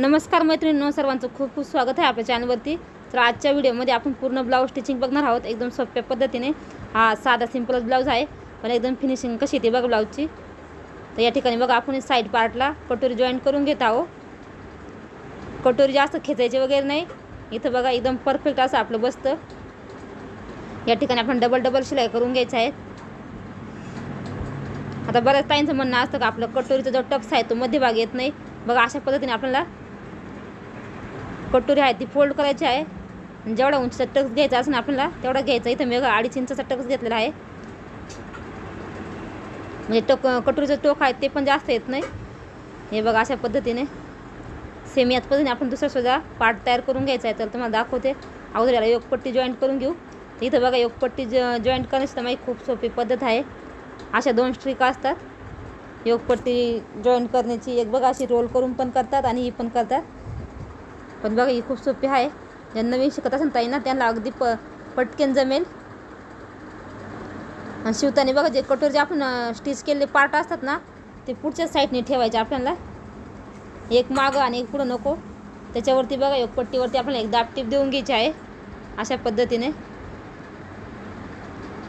नमस्कार मैत्रिणींनो सर्वांचं खूप खूप स्वागत आहे आपल्या चॅनलवरती तर आजच्या व्हिडिओमध्ये आपण पूर्ण ब्लाऊज स्टिचिंग बघणार आहोत एकदम सोप्या पद्धतीने. हा साधा सिंपलच ब्लाऊज आहे पण एकदम फिनिशिंग कशी येते बघा ब्लाऊजची तर या ठिकाणी बघा आपण साईड पार्टला कटोरी जॉईंट करून घेत आहोत. कटोरी जास्त खेचायची वगैरे नाही. इथं बघा एकदम परफेक्ट असं आपलं बसतं. या ठिकाणी आपण डबल डबल शिलाई करून घ्यायचं आहे. आता बऱ्याच ताईंचं म्हणणं असतं का आपलं कटोरीचा जो टक्स आहे तो मध्यभाग येत नाही. बघा अशा पद्धतीने आपल्याला कटोरी आहे ती फोल्ड करायची आहे. जेवढा उंचीचा टक्स घ्यायचा असं आपल्याला तेवढा घ्यायचा. इथं मी बघा अडीच इंचाचा टक्स घेतलेला आहे. म्हणजे टोक कटोरीचं टोक आहे ते पण जास्त येत नाही. हे बघा अशा पद्धतीने. सेम याच पद्धतीने आपण दुसरा सुद्धा पार्ट तयार करून घ्यायचा आहे तर तुम्हाला दाखवते. अगोदर याला योगपट्टी जॉईंट करून घेऊ. इथं बघा योगपट्टी ज जॉईंट करण्याची तर माझी खूप सोपी पद्धत आहे. अशा दोन स्ट्रिका असतात. योगपट्टी जॉईन करण्याची एक बघा अशी रोल करून पण करतात आणि ही पण करतात. पण बघा ही खूप सोपी आहे. ज्या नवीन शिकत असेल ताई ना त्यांना अगदी प पटकन जमेल. आणि शिवताना बघा जे कटोर जे आपण स्टिच केलेले पार्ट असतात ना ते पुढच्या साईडने ठेवायचे आपल्याला. एक मागं आणि एक पुढं नको. त्याच्यावरती बघा योगपट्टीवरती आपल्याला एक दापटीप देऊन घ्यायची आहे अशा पद्धतीने.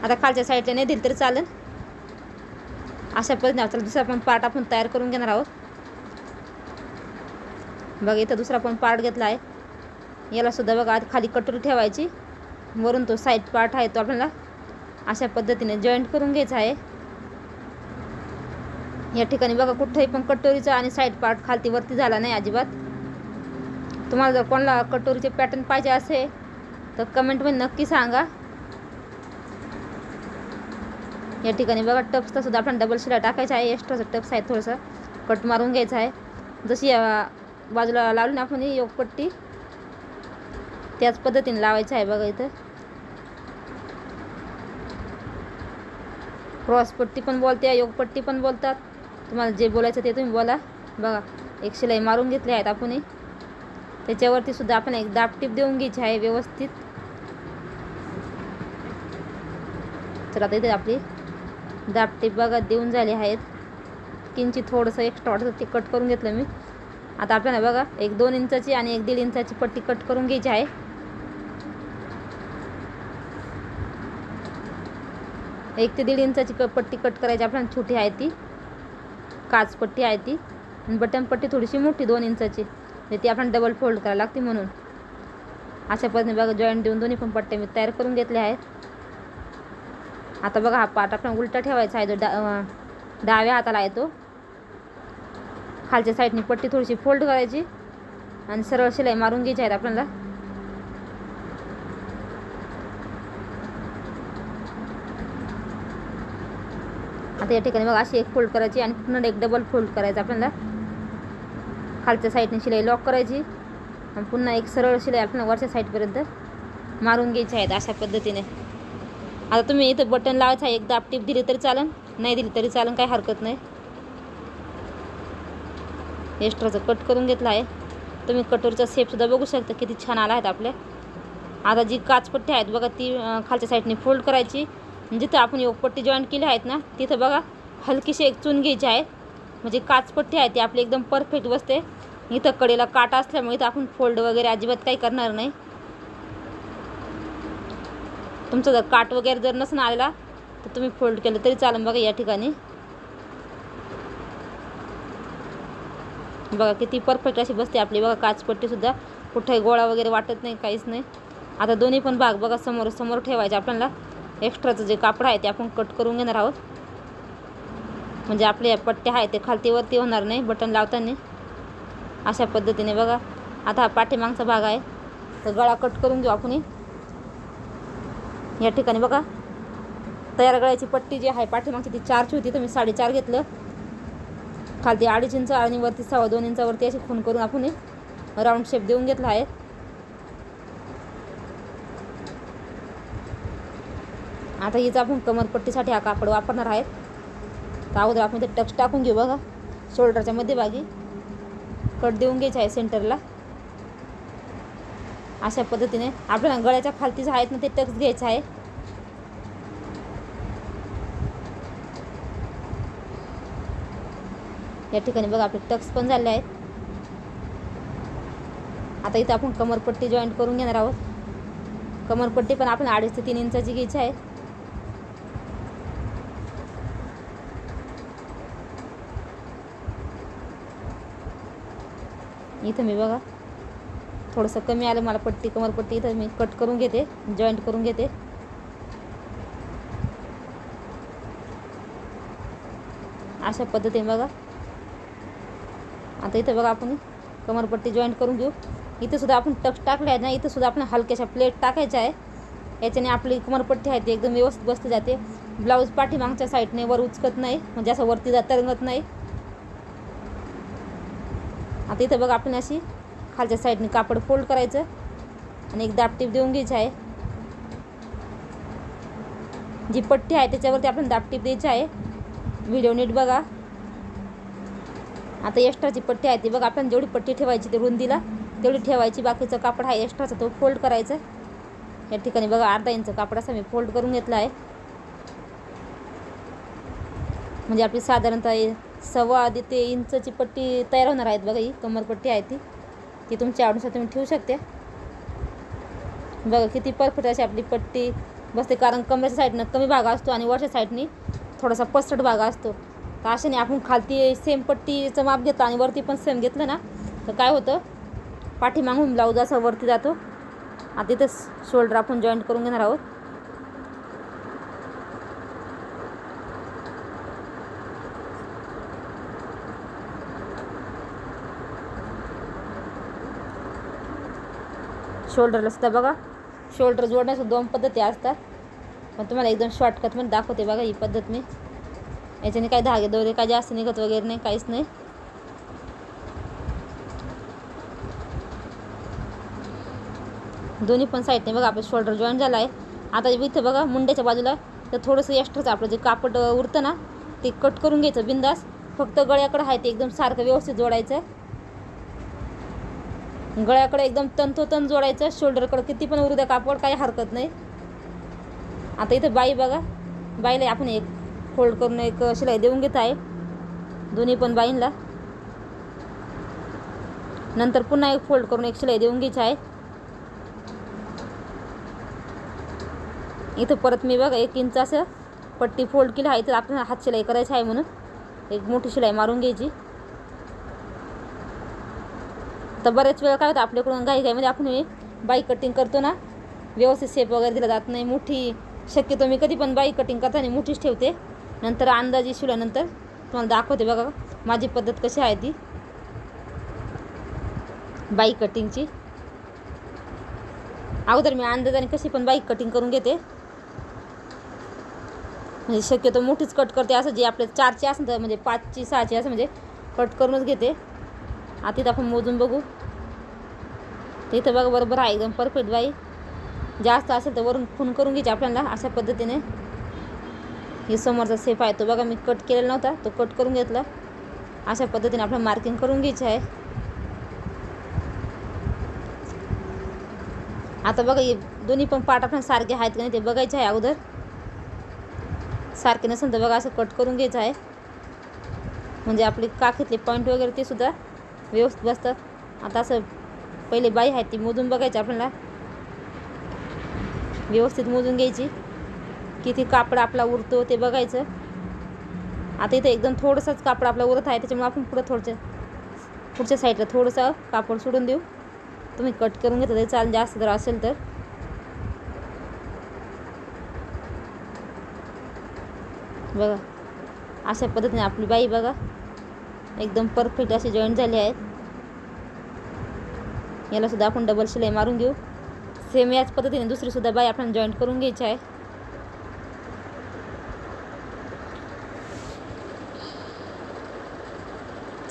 आता खालच्या साईडला नाही दिली तरी चालेल. अशा पद्धतीने आपल्याला दुसरा पण पार्ट आपण तयार करून घेणार आहोत. बघा इथं दुसरा पण पार्ट घेतला आहे. याला सुद्धा बघा आत खाली कटोरी ठेवायची. वरून तो साईड पार्ट आहे तो आपल्याला अशा पद्धतीने जॉईंट करून घ्यायचा आहे. या ठिकाणी बघा कुठंही पण कटोरीचा आणि साईड पार्ट खालती वरती झाला नाही अजिबात. तुम्हाला जर कोणाला कटोरीचे पॅटर्न पाहिजे असेल तर कमेंटमध्ये नक्की सांगा. या ठिकाणी बघा टप्सचा सुद्धा आपण डबल शिला टाकायचा आहे. एक्स्ट्राचा टप्स आहे थोडंसं कट मारून घ्यायचं आहे. जशी या बाजूला लावली ना आपण योगपट्टी त्याच पद्धतीने लावायचं आहे बघा इथं. क्रॉसपट्टी पण बोलते योगपट्टी पण बोलतात. तुम्हाला जे बोलायचं ते तुम्ही बोला. बघा एक शिलाई मारून घेतली आहेत आपण त्याच्यावरती सुद्धा आपण एक दापटीप देऊन घ्यायची आहे व्यवस्थित. तर आता इथे आपली दापटीप बघा देऊन झाली आहेत. किंचित थोडंसं एक्स्ट्रा वाटतं ते कट करून घेतलं मी. आता आपल्याला बघा एक दोन इंचाची आणि एक दीड इंचाची पट्टी कट करून घ्यायची आहे. एक ते दीड इंचाची क पट्टी कट करायची आपल्याला छोटी आहे ती. काच पट्टी आहे ती. आणि बटन पट्टी थोडीशी मोठी दोन इंचाची. ती आपण डबल फोल्ड करायला लागते म्हणून. अशा पद्धतीने बघा जॉईंट देऊन दोन्ही पण पट्ट्या मी तयार करून घेतले आहेत. आता बघा हा पार्ट आपण उलटा ठेवायचा आहे जो डा डाव्या हाताला आहे तो. खालच्या साईडने पट्टी थोडीशी फोल्ड करायची. आणि सरळ शिलाई मारून घ्यायची आहेत आपल्याला. आता या ठिकाणी बघा अशी एक फोल्ड करायची आणि पुन्हा एक डबल फोल्ड करायचं आपल्याला. खालच्या साईडने शिलाई लॉक करायची. आणि पुन्हा एक सरळ शिलाई आपल्याला वरच्या साईडपर्यंत मारून घ्यायची आहेत अशा पद्धतीने. आता तुम्ही इथं बटन लावायचं आहे. एकदा टिप दिली तरी चालेल. नाही दिली तरी चालेल. काही हरकत नाही. एक्स्ट्राचं कट करून घेतलं आहे तुम्ही कटोरीचा शेपसुद्धा बघू शकता किती छान आला आहेत आपल्या. आता जी काचपट्टी आहेत बघा ती खालच्या साईडने फोल्ड करायची. जिथं आपण योगपट्टी जॉईन केली आहेत ना तिथं बघा हलकीशी एक चून घ्यायची आहे. म्हणजे काचपट्टी आहे ती आपली एकदम परफेक्ट बसते. इथं कडेला काटा असल्यामुळे इथं आपण फोल्ड वगैरे अजिबात काही करणार नाही. तुमचं जर काट वगैरे जर नसणं आलेला तर तुम्ही फोल्ड केलं तरी चालेल बघा या ठिकाणी. बघा किती परफेक्ट अशी बसते आपली. बघा काचपट्टीसुद्धा कुठंही गोळा वगैरे वाटत नाही काहीच नाही. आता दोन्ही पण भाग बघा समोर समोर ठेवायचे. आपल्याला एक्स्ट्राचं जे कापड आहे ते आपण कट करून घेणार आहोत. म्हणजे आपले या पट्ट्या आहेत ते खालतीवरती होणार नाही बटन लावताना. अशा पद्धतीने बघा. आता हा पाठीमागचा भाग आहे. तर गळा कट करून घेऊ आपण या ठिकाणी बघा. तयार गळ्याची पट्टी जी आहे पाठीमागची ती चारची होती. तर मी साडेचार घेतलं. खालती अडीच इंच आणि वरती सव्वा दोन इंचावरती असे खून करून आपण राऊंड शेप देऊन घेतला आहे. आता हिचं आपण कमरपट्टीसाठी हा कापड वापरणार आहेत. तर अगोदर आपण ते टक्स टाकून घेऊ बघा. शोल्डरच्या मध्यभागी कट देऊन घ्यायचं आहे सेंटरला अशा पद्धतीने आपल्याला गळ्याच्या खालतीच आहेत ना ते टक्स घ्यायचं आहे. या ठिकाणी बघा आपले टक्स पण झाले आहेत. आता इथं आपण कमरपट्टी जॉईंट करून घेणार आहोत. कमरपट्टी पण आपण अडीच ते तीन इंचाची घ्यायची आहे इथं मी बघा थोडंसं कमी आलं मला पट्टी कमरपट्टी इथं मी कट करून घेते जॉईंट करून घेते. अशा पद्धतीने बघा आता इथं बघा आपण कमरपट्टी जॉईंट करून घेऊ. इथंसुद्धा आपण टक्स टाकले आहेत ना इथंसुद्धा आपण हलक्याशा प्लेट टाकायच्या आहे. याच्याने आपली कमरपट्टी आहे ती एकदम व्यवस्थित बसली जाते. ब्लाऊज पाठीमागच्या साईडने वर उचकत नाही म्हणजे असं वरती जात तरंगत नाही. आता इथं बघा आपण अशी खालच्या साईडने कापड फोल्ड करायचं आणि एक दापटीप देऊन घ्यायची आहे. जी पट्टी आहे त्याच्यावरती आपण दापटीप द्यायची आहे. व्हिडिओ नीट बघा. आता एक्स्ट्राची पट्टी आहे ती बघा आपण जेवढी पट्टी ठेवायची ते रुंदीला तेवढी ठेवायची. बाकीचं कापड आहे एक्स्ट्राचा तो फोल्ड करायचा. या ठिकाणी बघा अर्धा इंच कापड असा मी फोल्ड करून घेतला आहे. म्हणजे आपली साधारणतः सव्वा आधी ते इंचची पट्टी तयार होणार आहेत बघा ही कमरपट्टी आहे ती. ती तुमच्या आवडीनुसार तुम्ही ठेवू शकते. बघा किती परफेक्ट अशी आपली पट्टी बसते कारण कमरेच्या साईडनं कमी भाग असतो आणि वरच्या साईडनी थोडासा पसरट भाग असतो. तर अशाने आपण खालती सेम पट्टीचं माप घेतलं आणि वरती पण सेम घेतलं ना तर काय होतं? पाठीमागून ब्लाऊज असं वरती जातो. आता इथं शोल्डर आपण जॉईंट करून घेणार आहोत. शोल्डरला सुद्धा बघा. शोल्डर जोडण्याच्या दोन पद्धती असतात. पण तुम्हाला एकदम शॉर्टकटमध्ये दाखवते बघा ही पद्धत मी. याच्याने काही धागे दोरे काय जास्त निघत वगैरे नाही काहीच नाही. दोन्ही पण साईडने बघा आपलं शोल्डर जॉईन झाला आहे आता इथं बघा मुंड्याच्या बाजूला तर थोडंसं एक्स्ट्राचं आपलं जे कापड उरतं ना ते कट करून घ्यायचं बिंदास. फक्त गळ्याकडं आहे ते एकदम सारखं व्यवस्थित जोडायचं. गळ्याकडे एकदम तंतोतंत जोडायचं. शोल्डरकडं किती पण उरू द्या कापड काही हरकत नाही. आता इथं बाई बघा बाईला आपण एक फोल्ड करून एक शिलाई देऊन घेत आहे. दोन्ही पण बाईंना नंतर पुन्हा एक फोल्ड करून एक शिलाई देऊन घ्यायची आहे. इथं परत मी बघा एक इंच असं पट्टी फोल्ड केली आहे तर आपल्याला हात शिलाई करायची आहे म्हणून. एक मोठी शिलाई मारून घ्यायची. तर बऱ्याच वेळा काय होतं आपल्याकडून गाई गाईमध्ये आपण बाई कटिंग करतो ना व्यवस्थित शेप वगैरे दिला जात नाही मोठी. शक्यतो मी कधी पण बाई कटिंग करताना मोठीच ठेवते. नंतर अंदाजे शिवल्यानंतर तुम्हाला दाखवते बघा माझी पद्धत कशी आहे ती. बाई कटिंगची अगोदर मी अंदाजाने कशी पण बाईक कटिंग करून घेते. म्हणजे शक्यतो मोठीच कट करते असं जे आपले चारची असेल तर म्हणजे पाचची सहाची असं म्हणजे कट करूनच घेते. आता इथं आपण मोजून बघू. तर इथं बघा बरोबर आहे एकदम परफेक्ट बाई. जास्त असेल तर वरून फोन करून घ्यायची आपल्याला अशा पद्धतीने. हे समोरचा सेफ आहे. तो बघा मी कट केलेला नव्हता. तो कट करून घेतला. अशा पद्धतीने आपलं मार्किंग करून घ्यायचं आहे. आता बघा हे दोन्ही पण पार्ट आपण सारखे आहेत का नाही ते बघायचे आहे अगोदर. सारखे नसेल तर बघा असं कट करून घ्यायचं आहे. म्हणजे आपली काखेतले पॉईंट वगैरे ते सुद्धा व्यवस्थित बसतात. आता असं पहिले बाई आहे ती मोजून बघायची आपल्याला. व्यवस्थित मोजून घ्यायची. किती कापड आपला उरतो ते बघायचं. आता इथं एकदम थोडंसंच कापड आपला उरत आहे त्याच्यामुळे आपण पुढं थोडंसं पुढच्या साईडला थोडंसं कापड सोडून देऊ. तुम्ही कट करून घेतलं तरी चाल जास्त जर असेल तर. बघा अशा पद्धतीने आपली बाई बघा एकदम परफेक्ट अशी जॉईंट झाली आहेत यालासुद्धा आपण डबल शिलाई मारून घेऊ. सेम याच पद्धतीने दुसरीसुद्धा बाई आपण जॉईंट करून घ्यायची आहे.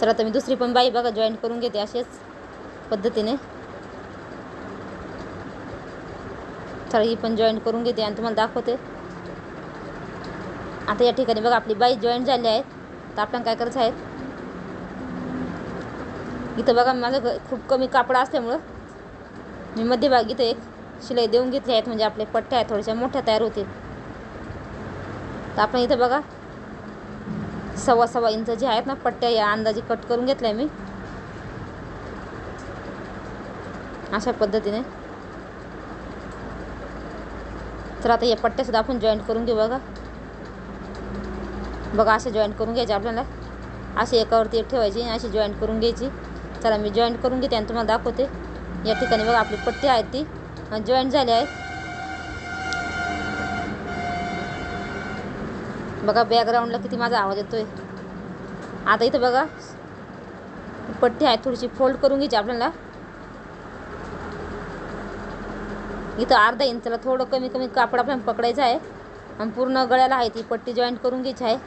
तर आता मी दुसरी पण बाई बघा जॉईंट करून घेते अशाच पद्धतीने. तर ही पण जॉईंट करून घेते आणि तुम्हाला दाखवते. आता या ठिकाणी बघा आपली बाई जॉईंट झाली आहे. तर आपल्याला काय करायचं आहे? इथं बघा माझं खूप कमी कापड असल्यामुळं मी मध्यभाग इथं एक शिलाई देऊन घेतली आहेत. म्हणजे आपले पट्ट्या आहेत थोड्याशा मोठ्या तयार होतील. तर आपण इथं बघा सव्वा सव्वा इंच जे आहेत ना पट्ट्या या अंदाजे कट करून घेतल्या मी. अशा पद्धतीने. तर आता या पट्ट्यासुद्धा आपण जॉईंट करून घेऊ बघा. बघा असे जॉईंट करून घ्यायचे आपल्याला. असे एकावरती एक ठेवायची आणि अशी जॉईंट करून घ्यायची. चला मी जॉईंट करून घेते आणि तुम्हाला दाखवते. या ठिकाणी बघा आपली पट्टी आहे ती. जॉईंट झाली आहे. बघा बॅकग्राऊंडला किती माझा आवाज येतोय. आता इथं बघा पट्टी आहे थोडीशी फोल्ड करून घ्यायची आपल्याला. इथं अर्धा इंचला थोडं कमी कमी कापड आपल्याला पकडायचं आहे. आणि पूर्ण गळ्याला आहे ती पट्टी जॉईंट करून घ्यायची आहे.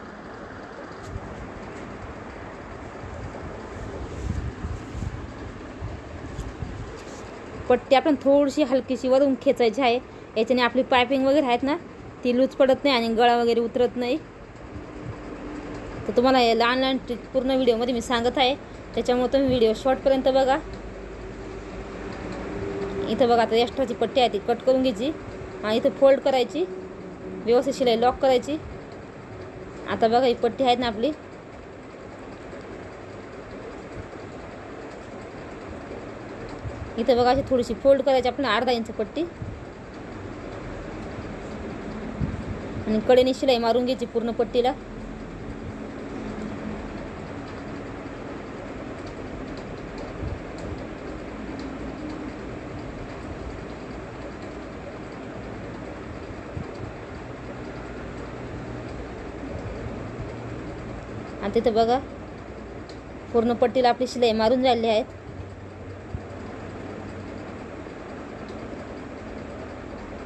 पट्टी आपण थोडीशी हलकीशी वरून खेचायची आहे. याच्याने आपली पायपिंग वगैरे आहेत ना ती लूज पडत नाही आणि गळा वगैरे उतरत नाही. तर तुम्हाला हे लहान लहान ट्रिक पूर्ण व्हिडिओमध्ये मी सांगत आहे. त्याच्यामुळे तुम्ही व्हिडिओ शॉर्टपर्यंत बघा. इथं बघा आता एक्स्ट्राची पट्टी आहे ती कट करून घ्यायची आणि इथं फोल्ड करायची. व्यवस्थित शिलाई लॉक करायची. आता बघा ही पट्टी आहेत ना आपली. इथं बघा अशी थोडीशी फोल्ड करायची आपण अर्धा इंच पट्टी. आणि कडेने शिलाई मारून घ्यायची पूर्ण पट्टीला. आणि तिथं बघा पूर्ण पट्टीला आपली शिलाई मारून झालेली आहेत.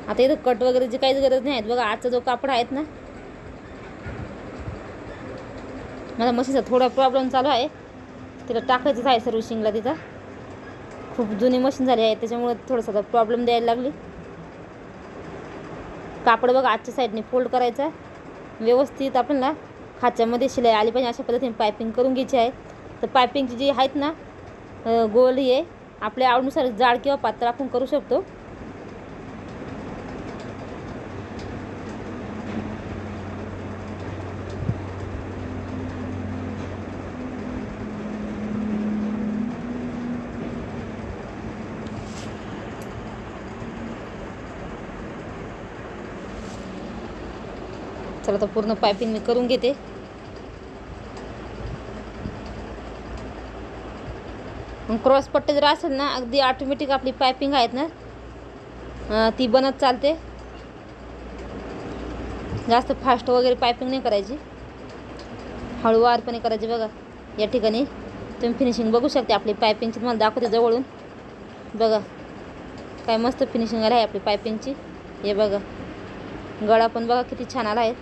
आता इथं कट वगैरेची काहीच गरज नाही आहेत बघा आजचा जो कापड आहेत ना माझा मशीनचा थोडा प्रॉब्लेम चालू आहे. तिला टाकायचंच आहे सर्व्हिसिंगला तिचा खूप जुनी मशीन झाली आहे त्याच्यामुळे थोडंसं प्रॉब्लेम द्यायला लागली. कापड बघा आजच्या साईडने फोल्ड करायचा व्यवस्थित आपल्याला खाच्यामध्ये शिलाई आली पाहिजे अशा पद्धतीने पायपिंग करून घ्यायची आहे. तर पायपिंगची जी आहेत ना गोल हे आपल्या आवडीनुसार जाड किंवा पातळ आपण करू शकतो. आता पूर्ण पायपिंग मी करून घेते. क्रॉस पट्टे जर असेल ना अगदी ऑटोमॅटिक आपली पायपिंग आहेत ना ती बनत चालते. जास्त फास्ट वगैरे पायपिंग नाही करायची. हळूवारपणे करायची बघा या ठिकाणी. तुम्ही फिनिशिंग बघू शकते आपली पायपिंगची तुम्हाला दाखवते जवळून. बघा काय मस्त फिनिशिंग आली आहे आपली पायपिंगची. हे बघा गळा पण बघा किती छान आला आहे.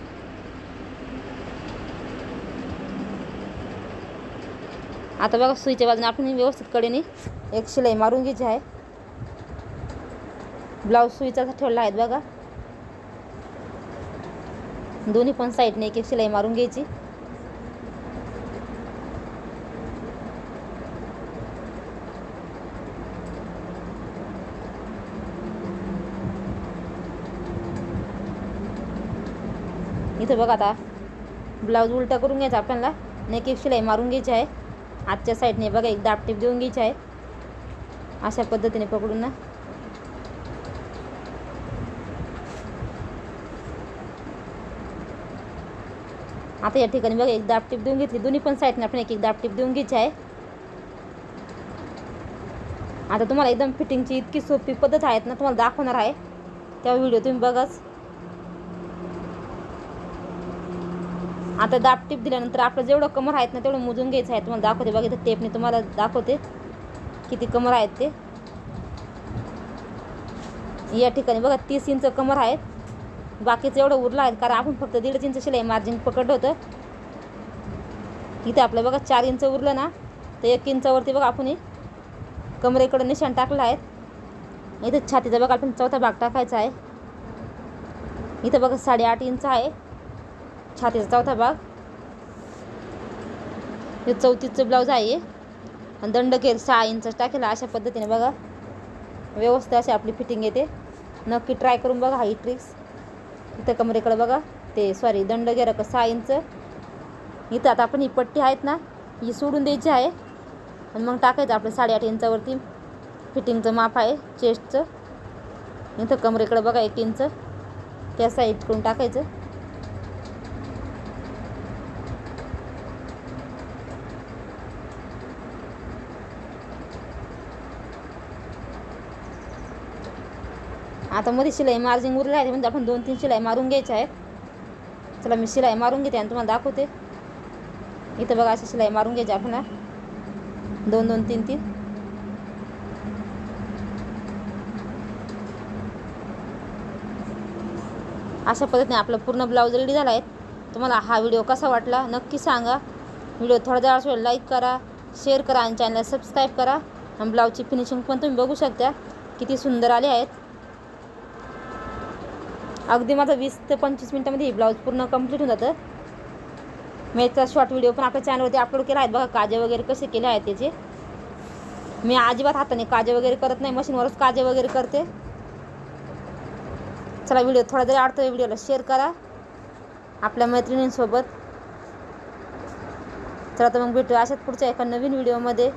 आता बघा सुईच्या बाजूने आपण व्यवस्थित कडेने एक शिलाई मारून घ्यायची आहे. ब्लाऊज सुईचा ठेवला आहे बघा. दोन्ही पण साईडने एक एक शिलाई मारून घ्यायची. इथं बघा आता ब्लाऊज उलटा करून घ्यायचा आपल्याला आणि एक एक शिलाई मारून घ्यायची आहे. आजच्या साईडने बघा एक दाब देऊन घ्यायचे आहे. अशा पद्धतीने पकडून ना. आता या ठिकाणी बघा एक दाब देऊन घेतली. दोन्ही पण साईडने आपण एक एक दाब देऊन घ्यायची आहे. आता तुम्हाला एकदम फिटिंगची इतकी सोपी पद्धत आहेत ना तुम्हाला दाखवणार आहे. तेव्हा व्हिडिओ तुम्ही बघाच. आता दाब टीप दिल्यानंतर आपलं जेवढं कमर आहेत ना तेवढं मोजून घ्यायचं आहे. तुम्हाला दाखवते बघा इथं टेपने तुम्हाला दाखवते किती कमर आहेत ते. या ठिकाणी बघा तीस इंच कमर आहेत. बाकीचं एवढं उरलं आहेत कारण आपण फक्त दीड इंच शिलाई मार्जिन पकडलं होतं. इथे आपलं बघा चार इंच उरलं ना तर एक इंचावरती बघा आपण कमरेकडं निशाण टाकलं आहे इथं छातीचा बघा आपण चौथा भाग टाकायचा आहे. इथं बघा साडेआठ इंच आहे. छातीचा चौथा भाग हे चौतीसचं ब्लाऊज आहे. आणि आणि दंडकेर सहा इंच टाकेला अशा पद्धतीने बघा. व्यवस्थित अशी आपली फिटिंग येते. नक्की ट्राय करून बघा ही ट्रिक्स इथं कमरेकडे बघा. ते सॉरी दंड गेलं का सहा इंच इथं आता आपण ही पट्टी आहेत ना ही सोडून द्यायची आहे. आणि मग टाकायचं आपलं साडेआठ इंचावरती फिटिंगचं माप आहे चेस्टचं इथं कमरेकडं बघा एक इंच त्या साईड करून टाकायचं. आता मध्ये शिलाई मार्जिंग उरले आहे म्हणजे आपण दोन तीन शिलाई मारून घ्यायच्या आहेत. चला मी शिलाई मारून घेते आणि तुम्हाला दाखवते. इथं बघा अशी शिलाई मारून घ्यायची आपल्याला. दोन दोन तीन तीन अशा पद्धतीने आपला पूर्ण ब्लाऊज रेडी झाला आहे. तुम्हाला हा व्हिडिओ कसा वाटला नक्की सांगा. व्हिडिओ थोडा जरा वेळ लाईक करा शेअर करा आणि चॅनलला सबस्क्राईब करा. आणि ब्लाऊजची फिनिशिंग पण तुम्ही बघू शकता. किती सुंदर आले आहेत. अगदी माझं वीस ते पंचवीस मिनटामध्ये ब्लाऊज पूर्ण कंप्लीट होऊन जातं. मी याचा शॉर्ट व्हिडिओ पण आपल्या चॅनलवरती अपलोड केला आहे. बघा काजे वगैरे कसे केले आहेत त्याचे. मी अजिबात हाताने काजे वगैरे करत नाही. मशीनवरच काजे वगैरे करते. चला व्हिडिओ थोडा जरी आवडतो व्हिडिओला शेअर करा. आपल्या मैत्रिणींसोबत. चला तर मग भेटूया अशाच पुढच्या एका नवीन व्हिडिओमध्ये